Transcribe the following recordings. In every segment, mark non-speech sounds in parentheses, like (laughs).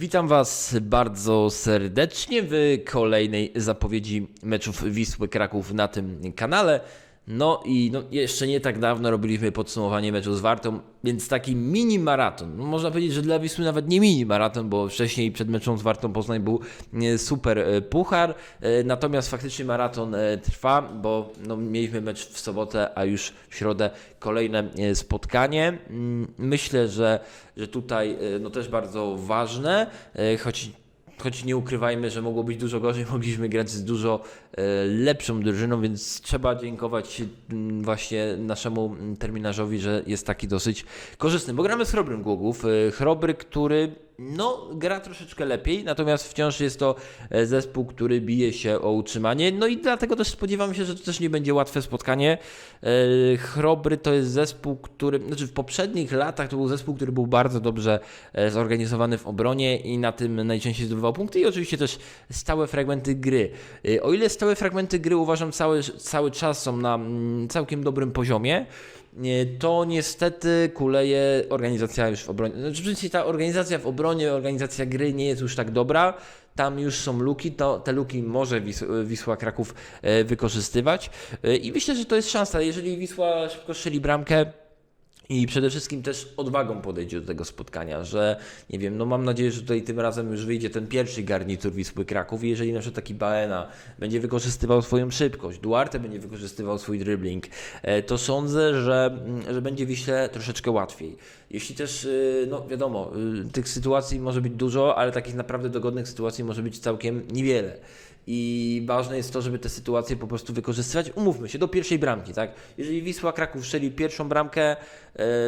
Witam Was bardzo serdecznie w kolejnej zapowiedzi meczów Wisły Kraków na tym kanale. No i no, jeszcze nie tak dawno robiliśmy podsumowanie meczu z Wartą, więc taki mini maraton. No, można powiedzieć, że dla Wisły nawet nie mini maraton, bo wcześniej przed meczem z Wartą Poznań był e, super e, puchar. E, Natomiast faktycznie maraton trwa, bo no, mieliśmy mecz w sobotę, a już w środę kolejne spotkanie. Mm, Myślę, że, że tutaj no, też bardzo ważne, choć choć nie ukrywajmy, że mogło być dużo gorzej, (laughs) mogliśmy grać z dużo e, lepszą drużyną, więc trzeba dziękować mm, właśnie naszemu mm, terminarzowi, że jest taki dosyć korzystny, bo gramy z Chrobrym Głogów. E, Chrobry, który no, gra troszeczkę lepiej, natomiast wciąż jest to e, zespół, który bije się o utrzymanie, no i dlatego też spodziewam się, że to też nie będzie łatwe spotkanie. E, Chrobry to jest zespół, który, znaczy w poprzednich latach to był zespół, który był bardzo dobrze e, zorganizowany w obronie i na tym najczęściej zdobywał punkty i oczywiście też stałe fragmenty gry. O ile stałe fragmenty gry uważam cały, cały czas są na mm, całkiem dobrym poziomie, to niestety kuleje organizacja już w obronie. Znaczy, ta organizacja w obronie, organizacja gry nie jest już tak dobra. Tam już są luki, to te luki może Wis Wisła Kraków e, wykorzystywać. E, I myślę, że to jest szansa. Jeżeli Wisła szybko strzeli bramkę, i przede wszystkim też odwagą podejdzie do tego spotkania, że nie wiem, no mam nadzieję, że tutaj tym razem już wyjdzie ten pierwszy garnitur Wisły Kraków i jeżeli na przykład taki Baena będzie wykorzystywał swoją szybkość, Duarte będzie wykorzystywał swój dribbling, e, to sądzę, że, mm, że będzie Wiśle troszeczkę łatwiej. Jeśli też, y, no wiadomo, y, tych sytuacji może być dużo, ale takich naprawdę dogodnych sytuacji może być całkiem niewiele. I ważne jest to, żeby te sytuacje po prostu wykorzystywać. Umówmy się, do pierwszej bramki, tak? Jeżeli Wisła Kraków strzeli pierwszą bramkę e,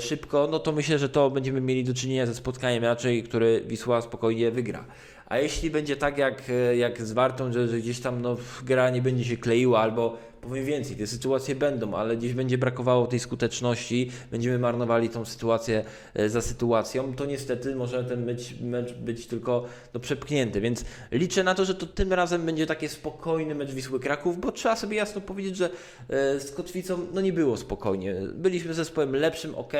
szybko, no to myślę, że to będziemy mieli do czynienia ze spotkaniem raczej, który Wisła spokojnie wygra. A jeśli będzie tak jak, e, jak z Wartą, że, że gdzieś tam no, gra nie będzie się kleiła albo powiem więcej, te sytuacje będą, ale gdzieś będzie brakowało tej skuteczności, będziemy marnowali tą sytuację e, za sytuacją, to niestety może ten mecz, mecz być tylko no, przepchnięty, więc liczę na to, że to tym razem będzie taki spokojny mecz Wisły Kraków, bo trzeba sobie jasno powiedzieć, że e, z Kotwicą no, nie było spokojnie. Byliśmy zespołem lepszym, ok,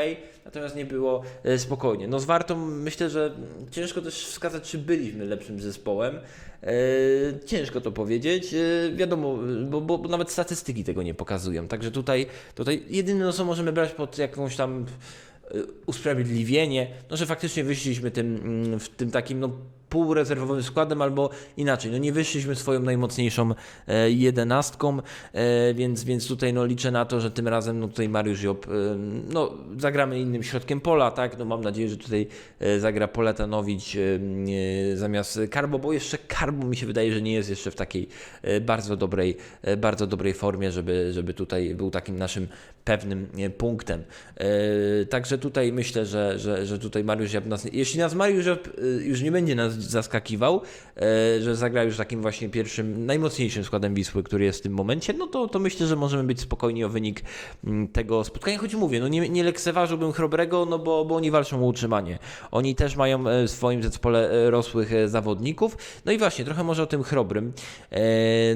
natomiast nie było e, spokojnie. No z Wartą myślę, że ciężko też wskazać, czy byliśmy lepszym zespołem. E, ciężko to powiedzieć. E, wiadomo, bo, bo, nawet statystyki tego nie pokazują. Także tutaj, tutaj jedyne, no, co możemy brać pod jakąś tam e, usprawiedliwienie, no, że faktycznie wyszliśmy tym, mm, w tym takim no, półrezerwowym składem, albo inaczej, no nie wyszliśmy swoją najmocniejszą e, jedenastką, e, więc, więc tutaj no, liczę na to, że tym razem no, tutaj Mariusz Job, e, no zagramy innym środkiem pola, tak, no mam nadzieję, że tutaj e, zagra Poletanowicz e, e, zamiast Karbo, bo jeszcze Karbo mi się wydaje, że nie jest jeszcze w takiej e, bardzo dobrej, e, bardzo dobrej formie, żeby, żeby tutaj był takim naszym pewnym e, punktem. E, Także tutaj myślę, że, że, że tutaj Mariusz Job nas, jeśli nas Mariusz Job e, już nie będzie nas zaskakiwał, e, że zagra już takim właśnie pierwszym, najmocniejszym składem Wisły, który jest w tym momencie, no to, to myślę, że możemy być spokojni o wynik mm, tego spotkania. Choć mówię, no nie, nie lekceważyłbym Chrobrego, no bo, bo oni walczą o utrzymanie. Oni też mają e, w swoim zespole e, rosłych zawodników. No i właśnie, trochę może o tym Chrobrym.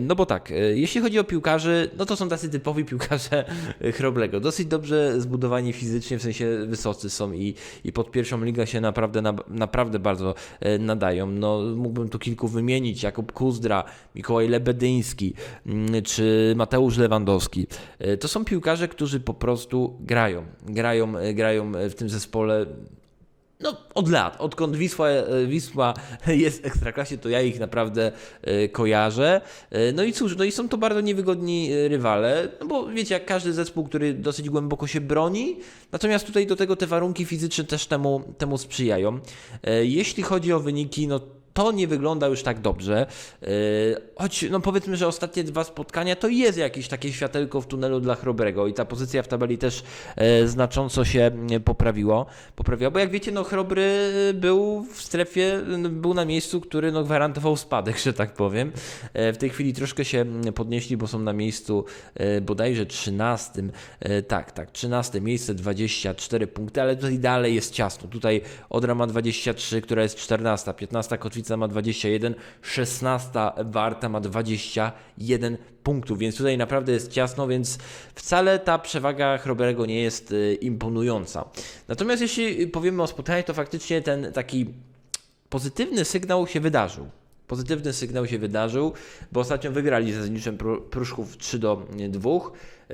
No bo tak, jeśli chodzi o piłkarzy, no to są tacy typowi piłkarze (laughs) Chrobrego. Dosyć dobrze zbudowani fizycznie, w sensie wysocy są i, i pod pierwszą ligę się naprawdę, na, naprawdę bardzo e, nadają. No, mógłbym tu kilku wymienić, Jakub Kuzdra, Mikołaj Lebedyński, mm, czy Mateusz Lewandowski. E, To są piłkarze, którzy po prostu grają. Grają, e, grają w tym zespole no, od lat, odkąd Wisła, e, Wisła (laughs) jest w ekstraklasie, to ja ich naprawdę e, kojarzę. E, No i cóż, no i są to bardzo niewygodni rywale, no bo wiecie, jak każdy zespół, który dosyć głęboko się broni, natomiast tutaj do tego te warunki fizyczne też temu, temu sprzyjają. Jeśli chodzi o wyniki, no to nie wygląda już tak dobrze. Yy, Choć, no powiedzmy, że ostatnie dwa spotkania to jest jakieś takie światełko w tunelu dla Chrobrego i ta pozycja w tabeli też e, znacząco się e, poprawiło, poprawiła, bo jak wiecie, no Chrobry był w strefie, no, był na miejscu, który no, gwarantował spadek, że tak powiem. E, W tej chwili troszkę się podnieśli, bo są na miejscu e, bodajże 13. E, Tak, tak, 13 miejsce, 24 punkty, ale tutaj dalej jest ciasno. Tutaj Odra ma 23, która jest 14, 15 Kotwica ma 21, 16 Warta ma 21 punktów, więc tutaj naprawdę jest ciasno, więc wcale ta przewaga Chroberego nie jest y, imponująca. Natomiast jeśli powiemy o spotkaniu, to faktycznie ten taki pozytywny sygnał się wydarzył. Pozytywny sygnał się wydarzył, bo ostatnio wygrali ze Zniczem Pru- Pruszków 3 do 2.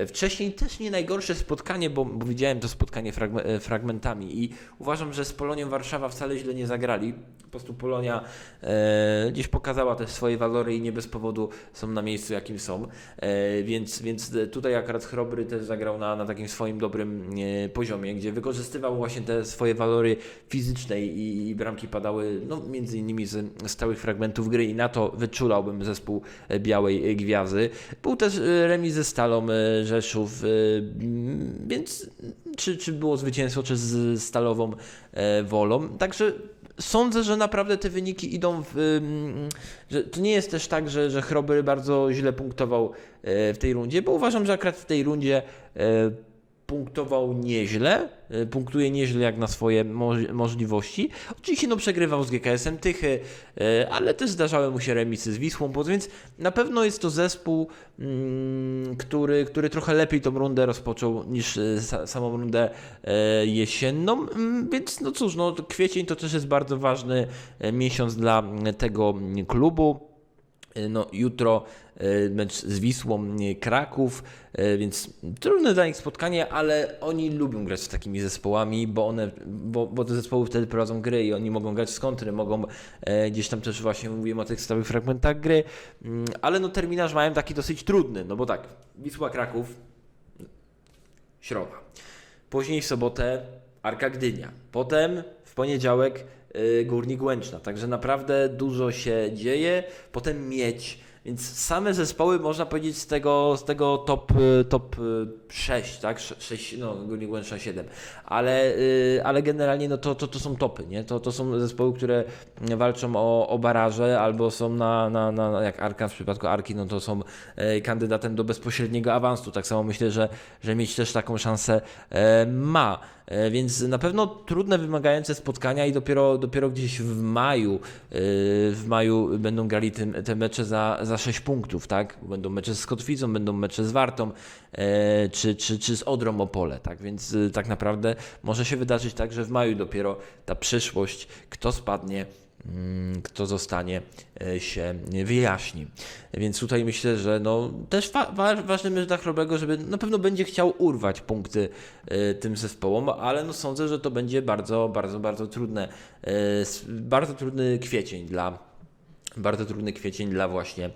Wcześniej też nie najgorsze spotkanie, bo, bo widziałem to spotkanie fragme- e, fragmentami i uważam, że z Polonią Warszawa wcale źle nie zagrali. Po prostu Polonia e, gdzieś pokazała też swoje walory i nie bez powodu są na miejscu, jakim są. E, więc, więc tutaj akurat Chrobry też zagrał na, na takim swoim dobrym e, poziomie, gdzie wykorzystywał właśnie te swoje walory fizyczne i, i bramki padały no, między innymi z stałych fragmentów gry i na to wyczulałbym zespół e, Białej Gwiazdy. Był też e, remis ze Stalą e, Rzeszów, mm, więc czy, czy było zwycięstwo, czy z Stalową e, Wolą. Także sądzę, że naprawdę te wyniki idą w. ym, Że to nie jest też tak, że, że Chrobry bardzo źle punktował e, w tej rundzie, bo uważam, że akurat w tej rundzie e, punktował nieźle, e, punktuje nieźle jak na swoje moż- możliwości. Oczywiście no przegrywał z GKS-em Tychy, e, ale też zdarzały mu się remisy z Wisłą, więc na pewno jest to zespół, mm, który, który trochę lepiej tą rundę rozpoczął niż sa, samą rundę jesienną, Mm, więc no cóż, no kwiecień to też jest bardzo ważny miesiąc dla tego klubu. E, No, jutro e, mecz z Wisłą e, Kraków, więc trudne dla nich spotkanie, ale oni lubią grać z takimi zespołami, bo one, bo, bo te zespoły wtedy prowadzą gry i oni mogą grać z kontry, mogą e, gdzieś tam też właśnie mówiłem o tych stałych fragmentach gry, Mm, ale no terminarz mają taki dosyć trudny, no bo tak, Wisła Kraków, środa. Później w sobotę Arka Gdynia. Potem w poniedziałek y, Górnik Łęczna. Także naprawdę dużo się dzieje. Potem Miedź. Więc same zespoły można powiedzieć z tego, z tego top, y, top 6, tak? 6, no Górnik Łęczna 7. Ale, y, ale generalnie no to, to, to są topy, nie? To, to są zespoły, które walczą o, o baraże albo są na, na, na, jak Arka w przypadku Arki, no to są e, kandydatem do bezpośredniego awansu. Tak samo myślę, że, że mieć też taką szansę e, ma. E, Więc na pewno trudne, wymagające spotkania i dopiero, dopiero gdzieś w maju, w maju będą grali tym, te mecze za, za 6 punktów, tak? Będą mecze z Kotwicą, będą mecze z Wartą, e, czy, czy, czy z Odrą Opole, tak? Więc e, tak naprawdę może się wydarzyć tak, że w maju dopiero ta przyszłość, kto spadnie, mm, kto zostanie e, się wyjaśni. Więc tutaj myślę, że no, też wa- wa- ważnym jest dla Chrobego, żeby na pewno będzie chciał urwać punkty e, tym zespołom, ale no sądzę, że to będzie bardzo, bardzo, bardzo trudne, s- bardzo trudny kwiecień dla bardzo trudny kwiecień dla właśnie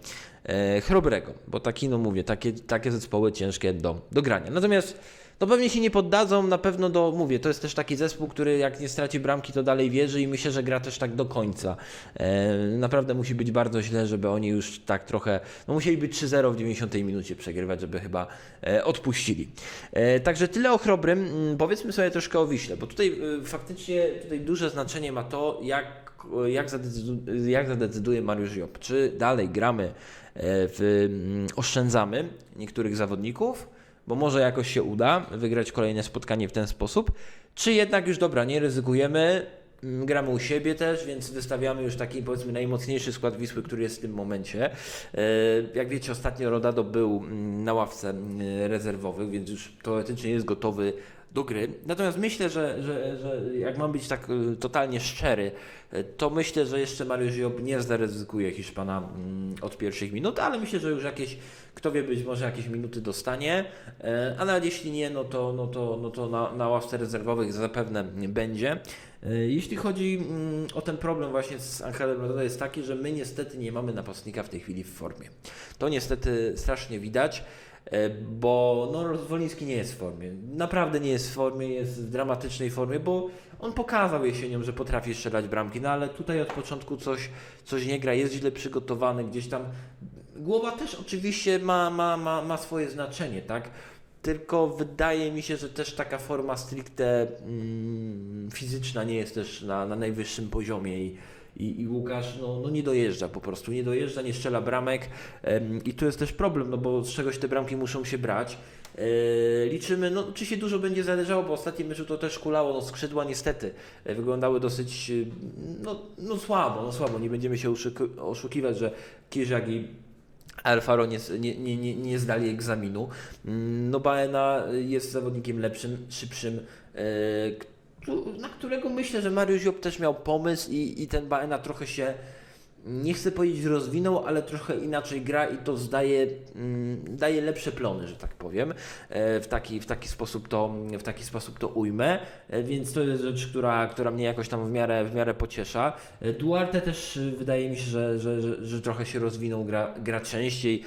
e, Chrobrego, bo taki, no mówię, takie, takie zespoły ciężkie do, do grania. Natomiast no pewnie się nie poddadzą, na pewno do, mówię, to jest też taki zespół, który jak nie straci bramki, to dalej wierzy i myślę, że gra też tak do końca. E, naprawdę musi być bardzo źle, żeby oni już tak trochę, no musieli być 3-0 w 90 minucie przegrywać, żeby chyba e, odpuścili. E, także tyle o Chrobrym. Mm, Powiedzmy sobie troszkę o Wiśle, bo tutaj e, faktycznie tutaj duże znaczenie ma to, jak jak zadecyduje, jak zadecyduje Mariusz Job. Czy dalej gramy e, w, mm, oszczędzamy niektórych zawodników, bo może jakoś się uda wygrać kolejne spotkanie w ten sposób, czy jednak już dobra, nie ryzykujemy, mm, gramy u siebie też, więc wystawiamy już taki powiedzmy najmocniejszy skład Wisły, który jest w tym momencie. E, Jak wiecie, ostatnio Rodado był mm, na ławce rezerwowych, więc już teoretycznie jest gotowy do gry. Natomiast myślę, że, że, że jak mam być tak y, totalnie szczery, y, to myślę, że jeszcze Mariusz Job nie zaryzykuje Hiszpana mm, od pierwszych minut, ale myślę, że już jakieś, kto wie, być może jakieś minuty dostanie, e, a nawet jeśli nie, no to, no to, no to na, na ławce rezerwowych zapewne będzie. E, Jeśli chodzi mm, o ten problem właśnie z Angelem Rodado jest taki, że my niestety nie mamy napastnika w tej chwili w formie. To niestety strasznie widać. E, bo no, Zwoliński nie jest w formie. Naprawdę nie jest w formie, jest w dramatycznej formie, bo on pokazał jesienią, że potrafi strzelać bramki, no ale tutaj od początku coś, coś nie gra, jest źle przygotowany, gdzieś tam. Głowa też oczywiście ma, ma, ma, ma swoje znaczenie, tak? Tylko wydaje mi się, że też taka forma stricte mm, fizyczna nie jest też na, na najwyższym poziomie i, i, i Łukasz no, no nie dojeżdża po prostu, nie dojeżdża, nie strzela bramek i tu jest też problem, no bo z czegoś te bramki muszą się brać. E, liczymy, no czy się dużo będzie zależało, bo ostatni meczu to też kulało, no skrzydła niestety e, wyglądały dosyć, e, no, no słabo, no słabo, nie będziemy się oszuki- oszukiwać, że Kirzak i Alfaro nie, nie, nie, nie, zdali egzaminu. Mm, No Baena jest zawodnikiem lepszym, szybszym, na którego myślę, że Mariusz Job też miał pomysł i, i ten Baena trochę się, nie chcę powiedzieć rozwinął, ale trochę inaczej gra i to zdaje, mm, daje lepsze plony, że tak powiem. E, W taki, w taki, sposób, to, w taki sposób to ujmę, E, więc to jest rzecz, która, która mnie jakoś tam w miarę, w miarę pociesza. E, Duarte też wydaje mi się, że, że, że, że trochę się rozwinął, gra, gra częściej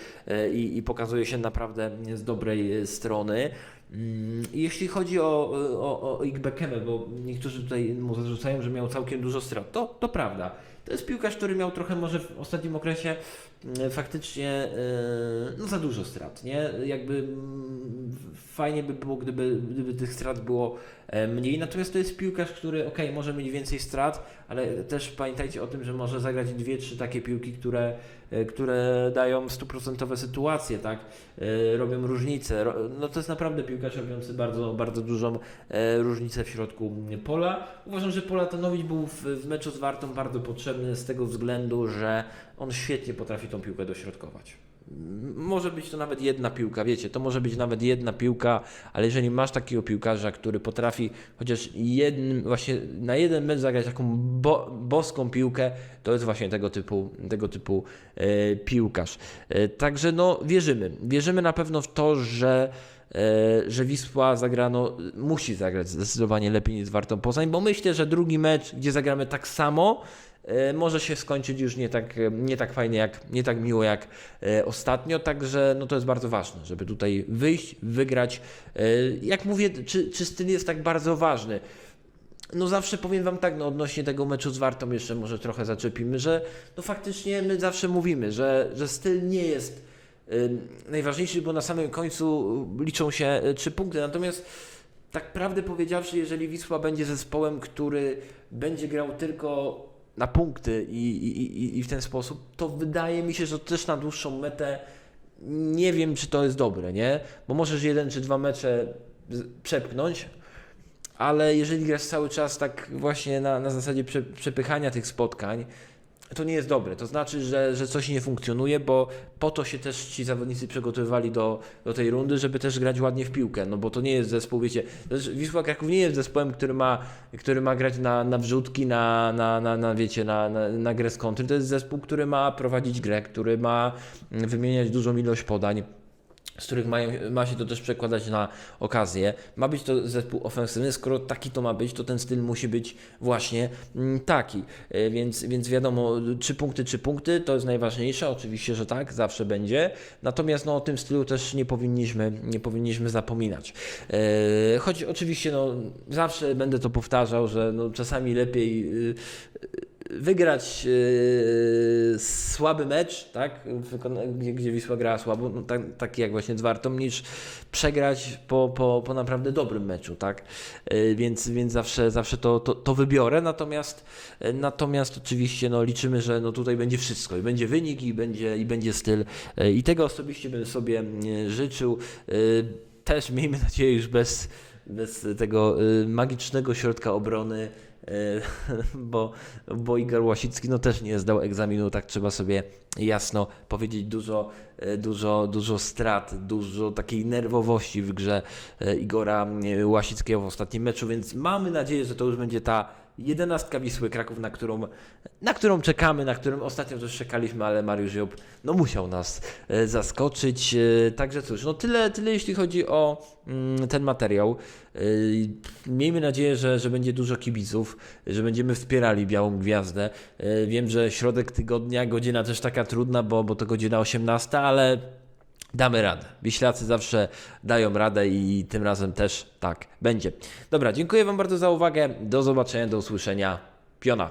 i, i pokazuje się naprawdę z dobrej strony. Mm, Jeśli chodzi o, o, o bo niektórzy tutaj mu zarzucają, że miał całkiem dużo strat, to, to prawda. To jest piłkarz, który miał trochę może w ostatnim okresie faktycznie e, no, za dużo strat, nie? Jakby mm, fajnie by było, gdyby, gdyby tych strat było e, mniej. Natomiast to jest piłkarz, który ok, może mieć więcej strat, ale też pamiętajcie o tym, że może zagrać dwie, trzy takie piłki, które, e, które dają stuprocentowe sytuacje, tak? Robią różnicę. No to jest naprawdę piłkarz robiący bardzo, bardzo dużą różnicę w środku pola. Uważam, że Polatonowicz był w, w meczu z Wartą bardzo potrzebny z tego względu, że on świetnie potrafi tą piłkę dośrodkować. Może być to nawet jedna piłka, wiecie, to może być nawet jedna piłka, ale jeżeli masz takiego piłkarza, który potrafi chociaż jednym, właśnie na jeden mecz zagrać taką bo, boską piłkę, to jest właśnie tego typu, tego typu e, piłkarz. E, także no wierzymy, wierzymy na pewno w to, że e, że Wisła zagrano, musi zagrać zdecydowanie lepiej niż Wartą Poznań, bo myślę, że drugi mecz, gdzie zagramy tak samo, może się skończyć już nie tak, nie tak fajnie, jak, nie tak miło jak e, ostatnio, także no to jest bardzo ważne, żeby tutaj wyjść, wygrać. E, Jak mówię, czy, czy styl jest tak bardzo ważny? No zawsze powiem Wam tak, no odnośnie tego meczu z Wartą jeszcze może trochę zaczepimy, że no faktycznie my zawsze mówimy, że, że styl nie jest najważniejszy, bo na samym końcu liczą się trzy punkty. Natomiast tak prawdę powiedziawszy, jeżeli Wisła będzie zespołem, który będzie grał tylko na punkty i, i, i, w ten sposób, to wydaje mi się, że też na dłuższą metę nie wiem, czy to jest dobre, nie? Bo możesz jeden czy dwa mecze przepchnąć, ale jeżeli grasz cały czas tak właśnie na, na zasadzie prze, przepychania tych spotkań, to nie jest dobre. To znaczy, że, że coś nie funkcjonuje, bo po to się też ci zawodnicy przygotowywali do, do tej rundy, żeby też grać ładnie w piłkę. No bo to nie jest zespół, wiecie, Wisła Kraków nie jest zespołem, który ma, który ma grać na, na wrzutki, na, na, na, na wiecie, na, na, na grę z kontry. To jest zespół, który ma prowadzić grę, który ma mm, wymieniać dużą ilość podań z których mają, ma się to też przekładać na okazję. Ma być to zespół ofensywny, skoro taki to ma być, to ten styl musi być właśnie mm, taki. E, Więc, więc wiadomo, trzy punkty, trzy punkty to jest najważniejsze, oczywiście, że tak, zawsze będzie. Natomiast no, o tym stylu też nie powinniśmy, nie powinniśmy zapominać. E, Choć oczywiście no, zawsze będę to powtarzał, że no, czasami lepiej y, wygrać yy, słaby mecz, tak, gdzie, gdzie Wisła grała słabo, no, tak, taki jak właśnie z Wartą, niż przegrać po, po, po naprawdę dobrym meczu, tak, yy, więc, więc zawsze, zawsze to, to, to wybiorę, natomiast, yy, natomiast oczywiście no, liczymy, że no, tutaj będzie wszystko, i będzie wynik, i będzie, i będzie styl, yy, i tego osobiście bym sobie yy, życzył, yy, też miejmy nadzieję już bez, bez tego magicznego środka obrony, bo, bo Igor Łasicki no też nie zdał egzaminu, tak trzeba sobie jasno powiedzieć, dużo, dużo, dużo strat, dużo takiej nerwowości w grze e, Igora e, Łasickiego w ostatnim meczu, więc mamy nadzieję, że to już będzie ta jedenastka Wisły Kraków, na którą, na którą czekamy, na którą ostatnio też czekaliśmy, ale Mariusz Job no, musiał nas e, zaskoczyć. E, Także cóż, no tyle, tyle jeśli chodzi o mm, ten materiał. E, Miejmy nadzieję, że, że będzie dużo kibiców, że będziemy wspierali Białą Gwiazdę. Wiem, że środek tygodnia, godzina też taka trudna, bo, bo to godzina 18, ale damy radę. Wiślacy zawsze dają radę i tym razem też tak będzie. Dobra, dziękuję Wam bardzo za uwagę. Do zobaczenia, do usłyszenia. Piona.